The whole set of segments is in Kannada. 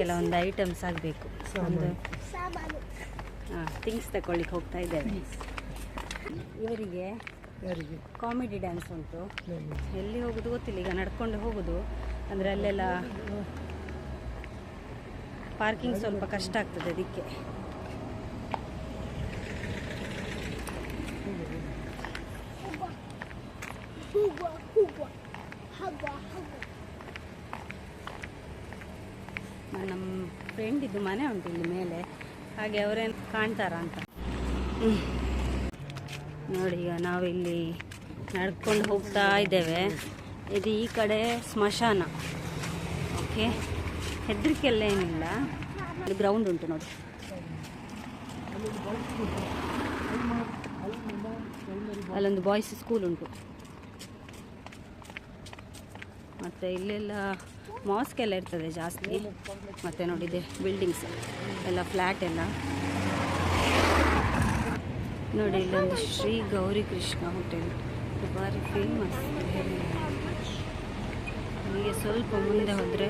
ಕೆಲವೊಂದು ಐಟಮ್ಸ್ ಆಗಬೇಕು. ಒಂದು ಹಾಂ ಥಿಂಗ್ಸ್ ತಗೊಳ್ಳಿಕ್ಕೆ ಹೋಗ್ತಾ ಇದ್ದೇವೆ. ಇವರಿಗೆ ಕಾಮಿಡಿ ಡ್ಯಾನ್ಸ್ ಉಂಟು. ಎಲ್ಲಿ ಹೋಗೋದು ಗೊತ್ತಿಲ್ಲ ಈಗ ನಡ್ಕೊಂಡು ಹೋಗೋದು. ಅಂದರೆ ಅಲ್ಲೆಲ್ಲ ಪಾರ್ಕಿಂಗ್ ಸ್ವಲ್ಪ ಕಷ್ಟ ಆಗ್ತದೆ ಅದಕ್ಕೆ. ಫ್ರೆಂಡಿದ್ದು ಮನೆ ಉಂಟು ಇಲ್ಲಿ ಮೇಲೆ. ಹಾಗೆ ಅವರೇನು ಕಾಣ್ತಾರ ಅಂತ. ನೋಡಿ, ಈಗ ನಾವಿಲ್ಲಿ ನಡ್ಕೊಂಡು ಹೋಗ್ತಾ ಇದ್ದೇವೆ. ಇದು ಈ ಕಡೆ ಸ್ಮಶಾನ. ಓಕೆ? ಹೆದರಿಕೆಲ್ಲ ಏನಿಲ್ಲ. ಅಲ್ಲಿ ಗ್ರೌಂಡ್ ಉಂಟು ನೋಡಿ. ಅಲ್ಲೊಂದು ಬಾಯ್ಸ್ ಸ್ಕೂಲ್ ಉಂಟು. ಮತ್ತು ಇಲ್ಲೆಲ್ಲ ಮಾಸ್ಕ್ ಎಲ್ಲ ಇರ್ತದೆ ಜಾಸ್ತಿ. ಮತ್ತೆ ನೋಡಿದೆ ಬಿಲ್ಡಿಂಗ್ಸ್ ಎಲ್ಲ ಫ್ಲ್ಯಾಟ್ ಎಲ್ಲ. ನೋಡಿ ಇಲ್ಲೊಂದು ಶ್ರೀ ಗೌರಿ ಕೃಷ್ಣ ಹೋಟೆಲ್ ದುಬಾರಿ ಫೇಮಸ್ ಹೀಗೆ ಸ್ವಲ್ಪ ಮುಂದೆ ಹೋದರೆ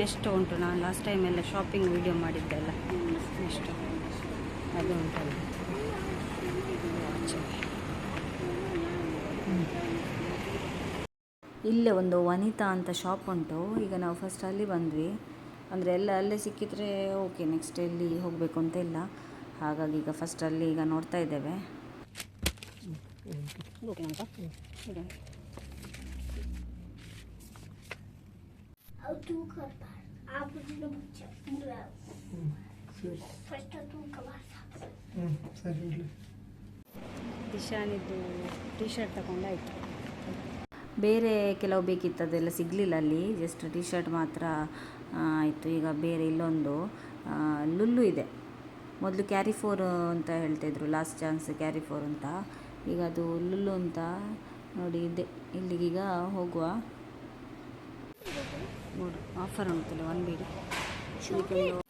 ನೆಕ್ಸ್ಟ್ ಉಂಟು. ನಾನು ಲಾಸ್ಟ್ ಟೈಮ್ ಎಲ್ಲ ಶಾಪಿಂಗ್ ವೀಡಿಯೋ ಮಾಡಿದ್ದೆಲ್ಲ ನೆಕ್ಸ್ಟ್ ಅದು ಉಂಟಲ್ಲ. ಇಲ್ಲೇ ಒಂದು ವನಿತಾ ಅಂತ ಶಾಪ್ ಉಂಟು. ಈಗ ನಾವು ಫಸ್ಟ್ ಅಲ್ಲಿ ಬಂದ್ವಿ. ಅಂದರೆ ಎಲ್ಲ ಅಲ್ಲೇ ಸಿಕ್ಕಿದ್ರೆ ಓಕೆ ನೆಕ್ಸ್ಟ್ ಎಲ್ಲಿ ಹೋಗಬೇಕು ಅಂತ ಇಲ್ಲ. ಹಾಗಾಗಿ ಈಗ ಫಸ್ಟ್ ಅಲ್ಲಿ ಈಗ ನೋಡ್ತಾ ಇದ್ದೇವೆ. ದಿಶಾನಿದ್ದು ಟಿ ಶರ್ಟ್ ತಗೊಂಡಾಯ್ತು ಬೇರೆ ಕೆಲವು ಬೇಕಿತ್ತು ಅದೆಲ್ಲ ಸಿಗಲಿಲ್ಲ ಅಲ್ಲಿ. ಜಸ್ಟ್ ಟಿ ಶರ್ಟ್ ಮಾತ್ರ ಆಯಿತು. ಈಗ ಬೇರೆ ಇಲ್ಲೊಂದು. ಲುಲ್ಲು ಇದೆ. ಮೊದಲು ಕ್ಯಾರಿ ಫೋರ್ ಅಂತ ಹೇಳ್ತಾಯಿದ್ರು ಲಾಸ್ಟ್ ಚಾನ್ಸ್ ಕ್ಯಾರಿಫೋರ್ ಅಂತ. ಈಗ ಅದು ಲುಲ್ಲು ಅಂತ ನೋಡಿ ಇದೆ. ಇಲ್ಲಿಗೀಗ ಹೋಗುವ. ನೋಡು ಆಫರ್ ಉಂಟಲ್ಲ ಒನ್ ಬಿಡಿ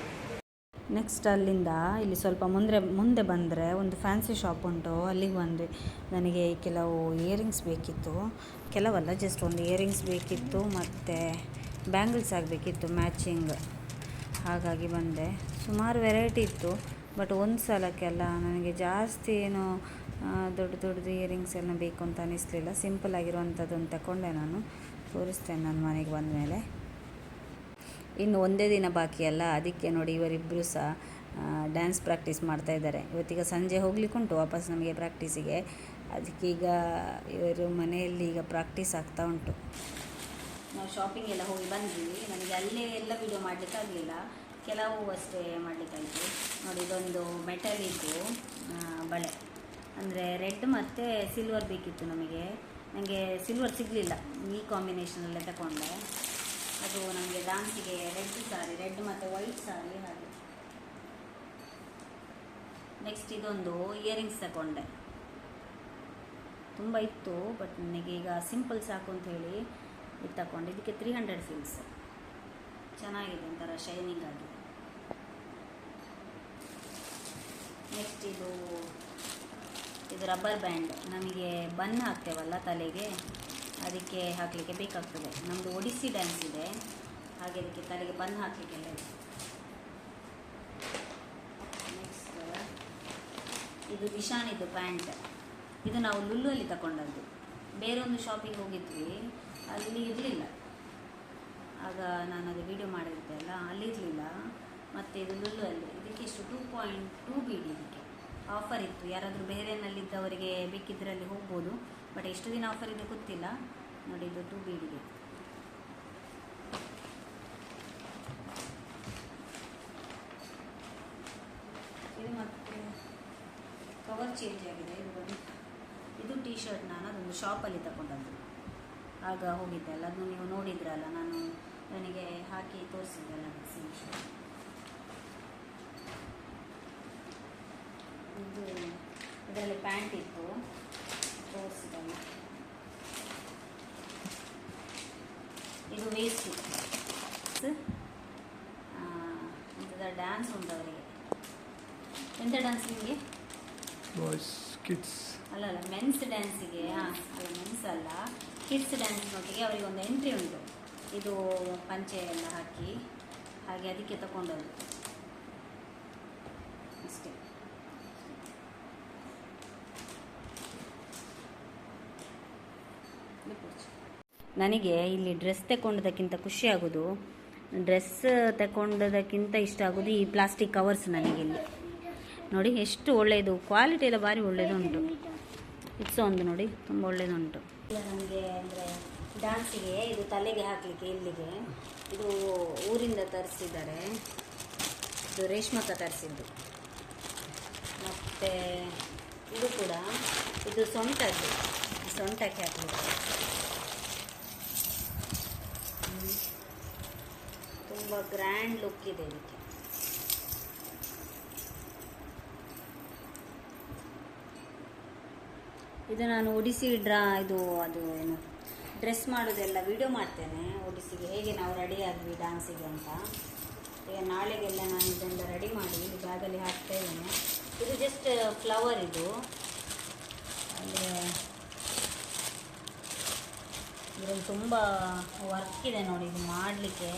ನೆಕ್ಸ್ಟ್ ಅಲ್ಲಿಂದ, ಇಲ್ಲಿ ಸ್ವಲ್ಪ ಮುಂದೆ ಮುಂದೆ ಬಂದರೆ ಒಂದು ಫ್ಯಾನ್ಸಿ ಶಾಪ್ ಉಂಟು. ಅಲ್ಲಿಗೆ ಬಂದ್ವಿ ನನಗೆ ಕೆಲವು ಇಯರಿಂಗ್ಸ್ ಬೇಕಿತ್ತು. ಕೆಲವಲ್ಲ ಜಸ್ಟ್ ಒಂದು ಇಯರಿಂಗ್ಸ್ ಬೇಕಿತ್ತು. ಮತ್ತು ಬ್ಯಾಂಗಲ್ಸ್ ಆಗಬೇಕಿತ್ತು ಮ್ಯಾಚಿಂಗ್ ಹಾಗಾಗಿ ಬಂದೆ. ಸುಮಾರು ವೆರೈಟಿ ಇತ್ತು. ಬಟ್ ಒಂದು ಸಲಕ್ಕೆಲ್ಲ ನನಗೆ ಜಾಸ್ತಿ ಏನು ದೊಡ್ಡ ದೊಡ್ಡದು ಇಯರಿಂಗ್ಸ್ ಎಲ್ಲ ಬೇಕು ಅಂತ ಅನ್ನಿಸ್ಲಿಲ್ಲ ಸಿಂಪಲ್ ಆಗಿರುವಂಥದ್ದನ್ನು ತಗೊಂಡೆ ನಾನು. ತೋರಿಸ್ತೇನೆ ನನ್ನ ಮನೆಗೆ ಬಂದ ಮೇಲೆ ಇನ್ನು ಒಂದೇ ದಿನ ಬಾಕಿ ಅಲ್ಲ, ಅದಕ್ಕೆ ನೋಡಿ ಇವರಿಬ್ಬರು ಸಹ ಡ್ಯಾನ್ಸ್ ಪ್ರಾಕ್ಟೀಸ್ ಮಾಡ್ತಾ ಇದ್ದಾರೆ. ಇವತ್ತೀಗ ಸಂಜೆ ಹೋಗ್ಲಿಕ್ಕುಂಟು ವಾಪಸ್ ನಮಗೆ ಪ್ರಾಕ್ಟೀಸಿಗೆ ಅದಕ್ಕೀಗ ಇವರು ಮನೆಯಲ್ಲಿ ಈಗ ಪ್ರಾಕ್ಟೀಸ್ ಆಗ್ತಾ ಉಂಟು. ನಾವು ಶಾಪಿಂಗ್ ಎಲ್ಲ ಹೋಗಿ ಬಂದ್ವಿ. ನನಗೆ ಅಲ್ಲೇ ಎಲ್ಲ ವಿಡಿಯೋ ಮಾಡಲಿಕ್ಕಾಗಲಿಲ್ಲ ಕೆಲವು ಅಷ್ಟೇ ಮಾಡಲಿಕ್ಕಾಯಿತು ನೋಡಿ, ಇದೊಂದು ಮೆಟಲಿದ್ದು ಬಳೆ. ಅಂದರೆ ರೆಡ್ ಮತ್ತು ಸಿಲ್ವರ್ ಬೇಕಿತ್ತು ನಮಗೆ. ನನಗೆ ಸಿಲ್ವರ್ ಸಿಗಲಿಲ್ಲ. ಈ ಕಾಂಬಿನೇಷನಲ್ಲೇ ತಗೊಂಡೆ ಅದು ನಮಗೆ ಡಾನ್ಸಿಗೆ ರೆಡ್ ಸಾರಿ ರೆಡ್ ಮತ್ತು ವೈಟ್ ಸಾರಿ ಹಾಗೆ. ನೆಕ್ಸ್ಟ್ ಇದೊಂದು ಇಯರಿಂಗ್ಸ್ ತಗೊಂಡೆ. ತುಂಬ ಇತ್ತು ಬಟ್ ನನಗೆ ಈಗ ಸಿಂಪಲ್ ಸಾಕು ಅಂತ ಹೇಳಿ ಇದು ತಗೊಂಡೆ. ಇದಕ್ಕೆ ತ್ರೀ ಹಂಡ್ರೆಡ್ ಫೀಲ್ಸ್ ಚೆನ್ನಾಗಿದೆ ಒಂಥರ ಶೈನಿಂಗ್ ಆಗಿ. ನೆಕ್ಸ್ಟ್ ಇದು ಇದು ರಬ್ಬರ್ ಬ್ಯಾಂಡ್ ನಮಗೆ ಬನ್ ಹಾಕ್ತೇವಲ್ಲ ತಲೆಗೆ. ಅದಕ್ಕೆ ಹಾಕಲಿಕ್ಕೆ ಬೇಕಾಗ್ತದೆ. ನಮ್ಮದು ಒಡಿಸ್ಸಿ ಡ್ಯಾನ್ಸ್ ಇದೆ. ಹಾಗೆ ಅದಕ್ಕೆ ತಲೆಗೆ ಬನ್ ಹಾಕಲಿಕ್ಕೆಲ್ಲ ಇದೆ. ನೆಕ್ಸ್ಟ್ ಇದು ಇಶಾನಿದು ಪ್ಯಾಂಟ್. ಇದು ನಾವು ಲುಲ್ಲುವಲ್ಲಿ ತಗೊಂಡದ್ದು ಬೇರೆ ಒಂದು ಶಾಪಿಗೆ ಹೋಗಿದ್ವಿ. ಅಲ್ಲಿ ಇರಲಿಲ್ಲ. ಆಗ ನಾನು ಅದು ವಿಡಿಯೋ ಮಾಡಿದ್ದೆ ಅಲ್ಲ, ಅಲ್ಲಿ ಇರಲಿಲ್ಲ. ಮತ್ತು ಇದು ಲುಲ್ಲು ಅಲ್ಲಿ ಇದಕ್ಕೆ ಇಷ್ಟು two point two B D ಇದಕ್ಕೆ. ಆಫರ್ ಇತ್ತು. ಯಾರಾದರೂ ಬೇರೆನಲ್ಲಿದ್ದವರಿಗೆ ಬೇಕಿದ್ದರಲ್ಲಿ ಹೋಗ್ಬೋದು. ಬಟ್ ಎಷ್ಟು ದಿನ ಆಫರ್ ಇದೆ ಗೊತ್ತಿಲ್ಲ. ನೋಡಿ, ಇದು ಟು ಬೀಡಿಗೆ ಇದು ಮತ್ತೆ ಕವರ್ ಚೇಂಜ್ ಆಗಿದೆ, ಇದು ಬಂದು ಇದು ಟೀ ಶರ್ಟ್ ನಾನು ಅದೊಂದು ಶಾಪಲ್ಲಿ ತಗೊಂಡದ್ದು ಆಗ ಹೋಗಿದ್ದೆ ಅಲ್ಲ, ಅದನ್ನು ನೀವು ನೋಡಿದ್ರಲ್ಲ, ನಾನು ನನಗೆ ಹಾಕಿ ತೋರಿಸಿದ್ದಲ್ಲ ಸೇಮ್ ಶರ್ಟ್ ಇದು ಇದರಲ್ಲಿ ಪ್ಯಾಂಟ್ ಇತ್ತು. ಇದು ವೇಸ್ಟು ಡ್ಯಾನ್ಸ್ ಉಂಟು ಅವರಿಗೆ. ಎಂಥ ಡ್ಯಾನ್ಸ್ ನಿಮಗೆ? ಬಾಯ್ಸ್ ಕಿಡ್ಸ್ ಅಲ್ಲ ಅಲ್ಲ ಮೆನ್ಸ್ ಡ್ಯಾನ್ಸಿಗೆ ಹಾಂ ಅಲ್ಲ ಮೆನ್ಸ್ ಅಲ್ಲ. ಕಿಡ್ಸ್ ಡ್ಯಾನ್ಸ್ನೊಟ್ಟಿಗೆ ಅವರಿಗೆ ಒಂದು ಎಂಟ್ರಿ ಉಂಟು. ಇದು ಪಂಚೆ ಎಲ್ಲ ಹಾಕಿ ಹಾಗೆ ಅದಕ್ಕೆ ತಗೊಂಡದ್ದು ಅಷ್ಟೇ. ನನಗೆ ಇಲ್ಲಿ ಡ್ರೆಸ್ ತಗೊಂಡದಕ್ಕಿಂತ ಖುಷಿ ಆಗೋದು. ಡ್ರೆಸ್ ತಗೊಂಡದಕ್ಕಿಂತ ಇಷ್ಟ ಆಗೋದು ಈ ಪ್ಲಾಸ್ಟಿಕ್ ಕವರ್ಸ್ ನನಗೆ ಇಲ್ಲಿ. ನೋಡಿ ಎಷ್ಟು ಒಳ್ಳೆಯದು ಕ್ವಾಲಿಟಿ ಎಲ್ಲ ಭಾರಿ ಒಳ್ಳೆಯದುಂಟು ಇಟ್ಸ್ ಒಂದು ನೋಡಿ, ತುಂಬ ಒಳ್ಳೆಯದುಂಟು ನಮಗೆ ಅಂದರೆ ಡ್ಯಾನ್ಸಿಗೆ ಇದು ತಲೆಗೆ ಹಾಕಲಿಕ್ಕೆ ಇಲ್ಲಿಗೆ. ಇದು ಊರಿಂದ ತರಿಸಿದ್ದಾರೆ. ಇದು ರೇಷ್ಮಕ ತರಿಸಿದ್ದು. ಮತ್ತು ಇದು ಕೂಡ, ಇದು ಸೊಂಟದ್ದು. ಸೊಂಟಕ್ಕೆ ಹಾಕಲಿಕ್ಕೆ ತುಂಬ ಗ್ರ್ಯಾಂಡ್ ಲುಕ್ ಇದೆ ಇದಕ್ಕೆ. ಇದು ನಾನು ಒಡಿಸಿ ಡ್ರಾ, ಇದು ಅದು ಏನು, ಡ್ರೆಸ್ ಮಾಡೋದೆಲ್ಲ ವಿಡಿಯೋ ಮಾಡ್ತೇನೆ. ಒಡಿಸಿಗೆ ಹೇಗೆ ನಾವು ರೆಡಿ ಆದ್ವಿ ಡ್ಯಾನ್ಸಿಗೆ ಅಂತ. ಈಗ ನಾಳೆಗೆಲ್ಲ ನಾನು ಇದೆಲ್ಲ ರೆಡಿ ಮಾಡಿ ಇದು ಬ್ಯಾಗಲ್ಲಿ ಹಾಕ್ತಾ ಇದ್ದೇನೆ. ಇದು ಜಸ್ಟ್ ಫ್ಲವರ್ ಇದು. ಅಂದರೆ ಇದರಲ್ಲಿ ತುಂಬ ವರ್ಕ್ ಇದೆ ನೋಡಿ, ಇದು ಮಾಡಲಿಕ್ಕೆ.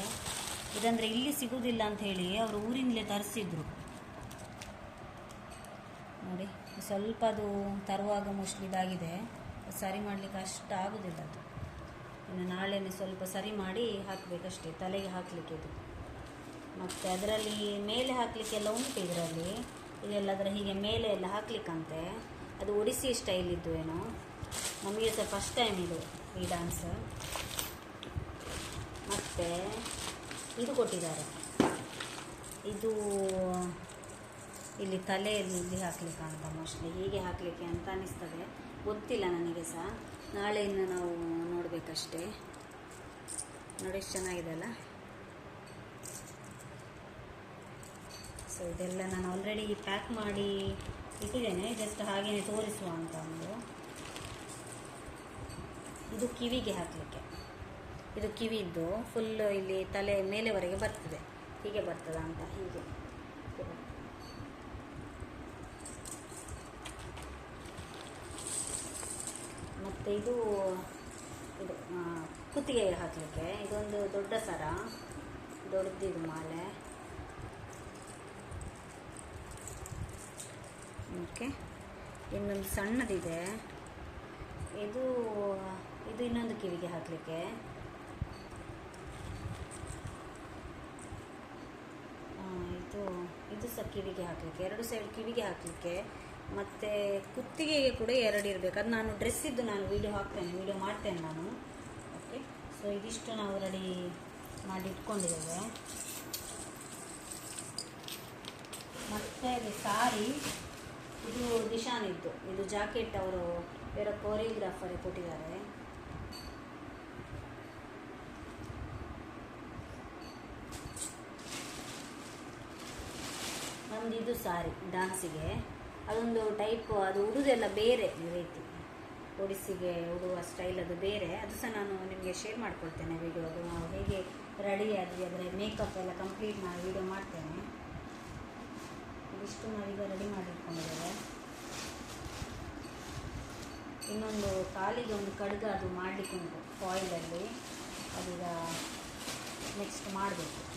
ಇದಂದರೆ ಇಲ್ಲಿ ಸಿಗೋದಿಲ್ಲ ಅಂತ ಹೇಳಿ ಅವರು ಊರಿಂದಲೇ ತರಿಸಿದ್ರು. ನೋಡಿ, ಸ್ವಲ್ಪ ಅದು ತರುವಾಗ ಮೋಸ್ಟ್ಲಿ ಇದಾಗಿದೆ. ಸರಿ ಮಾಡಲಿಕ್ಕೆ ಅಷ್ಟು ಆಗೋದಿಲ್ಲ ಅದು. ಇನ್ನು ನಾಳೆನೇ ಸ್ವಲ್ಪ ಸರಿ ಮಾಡಿ ಹಾಕಬೇಕಷ್ಟೇ, ತಲೆಗೆ ಹಾಕಲಿಕ್ಕೆ ಇದು. ಮತ್ತು ಅದರಲ್ಲಿ ಮೇಲೆ ಹಾಕಲಿಕ್ಕೆಲ್ಲ ಉಂಟು ಇದರಲ್ಲಿ. ಇದೆಲ್ಲ ಅದರ ಹೀಗೆ ಮೇಲೆ ಎಲ್ಲ ಹಾಕಲಿಕ್ಕಂತೆ. ಅದು ಒಡಿಸಿ ಸ್ಟೈಲ್ ಇದ್ದು ಏನೋ. ನಮಗೆ ಸಹ ಫಸ್ಟ್ ಟೈಮ್ ಇದು, ಈ ಡ್ಯಾನ್ಸ್ ಮತ್ತು ಇದು ಕೊಟ್ಟಿದ್ದಾರೆ. ಇದು ಇಲ್ಲಿ ತಲೆಯಲ್ಲಿ ಹಾಕ್ಲಿಕ್ಕೆ ಅಂತ ಮೋಸ್ಟ್ಲಿ ಹೀಗೆ ಹಾಕಲಿಕ್ಕೆ ಅಂತ ಅನಿಸ್ತದೆ. ಗೊತ್ತಿಲ್ಲ ನನಗೆ ಸಹ. ನಾಳೆ ಇನ್ನು ನಾವು ನೋಡಬೇಕಷ್ಟೇ. ನೋಡಿ, ಎಷ್ಟು ಚೆನ್ನಾಗಿದೆ ಅಲ್ಲ? ಸೊ ಇದೆಲ್ಲ ನಾನು ಆಲ್ರೆಡಿ ಪ್ಯಾಕ್ ಮಾಡಿ ಇಟ್ಟಿದ್ದೇನೆ. ಜಸ್ಟ್ ಹಾಗೇನೆ ತೋರಿಸುವ ಅಂತ ಒಂದು. ಇದು ಕಿವಿಗೆ ಹಾಕಲಿಕ್ಕೆ. ಇದು ಕಿವಿದ್ದು ಫುಲ್ ಇಲ್ಲಿ ತಲೆ ಮೇಲೆವರೆಗೆ ಬರ್ತದೆ. ಹೀಗೆ ಬರ್ತದ ಅಂತ, ಹೀಗೆ. ಮತ್ತು ಇದು ಇದು ಕುತ್ತಿಗೆ ಹಾಕಲಿಕ್ಕೆ ಇದೊಂದು ದೊಡ್ಡ ಸರ, ದೊಡ್ಡದಿದು ಮಾಲೆ. ಓಕೆ. ಇನ್ನೊಂದು ಸಣ್ಣದಿದೆ. ಇದು ಇದು ಇನ್ನೊಂದು ಕಿವಿಗೆ ಹಾಕಲಿಕ್ಕೆ. ಇದು ಇದು ಸಹ ಕಿವಿಗೆ ಹಾಕಲಿಕ್ಕೆ, ಎರಡು ಸೈಡ್ ಕಿವಿಗೆ ಹಾಕಲಿಕ್ಕೆ, ಮತ್ತು ಕುತ್ತಿಗೆಗೆ ಕೂಡ ಎರಡು ಇರಬೇಕು. ಅದು ನಾನು ಡ್ರೆಸ್ಸಿದ್ದು ನಾನು ವೀಡಿಯೋ ಹಾಕ್ತೇನೆ ವೀಡಿಯೋ ಮಾಡ್ತೇನೆ ನಾನು. ಓಕೆ ಸೊ ಇದಿಷ್ಟು ನಾವು ರೆಡಿ ಮಾಡಿ ಇಟ್ಕೊಂಡಿದ್ದೇವೆ. ಮತ್ತು ಇದು ಸಾರಿ ಇದು ದಿಶಾನಿದ್ದು ಇದು ಜಾಕೆಟ್ ಅವರು, ಬೇರೆ ಕೋರಿಯೋಗ್ರಾಫರೇ ಕೊಟ್ಟಿದ್ದಾರೆ. ಒಂದು ಇದು ಸಾರಿ ಡಾನ್ಸಿಗೆ ಅದೊಂದು ಟೈಪ್ ಅದು ಉಡುದೆಲ್ಲ ಬೇರೆ ರೀತಿ. ಒಡಿಸಿಗೆ ಉಡುವ ಸ್ಟೈಲ್ ಅದು ಬೇರೆ. ಅದು ಸಹ ನಾನು ನಿಮಗೆ ಶೇರ್ ಮಾಡ್ಕೊಳ್ತೇನೆ ವಿಡಿಯೋ ಅದು. ನಾವು ಹೇಗೆ ರೆಡಿ ಆದ್ವಿ ಅದರ ಮೇಕಪ್ ಎಲ್ಲ ಕಂಪ್ಲೀಟ್ ಮಾಡಿ ವಿಡಿಯೋ ಮಾಡ್ತೇನೆ. ಇಷ್ಟು ನಾವೀಗ ರೆಡಿ ಮಾಡಿಟ್ಕೊಂಡಿದ್ದೇವೆ. ಇನ್ನೊಂದು ಕಾಲಿಗೆ ಒಂದು ಕಡ್ಗ ಅದು ಮಾಡಲಿಕ್ಕೆ ಉಂಟು ಫಾಯಿಲಲ್ಲಿ ಅದೀಗ ನೆಕ್ಸ್ಟ್ ಮಾಡಬೇಕು.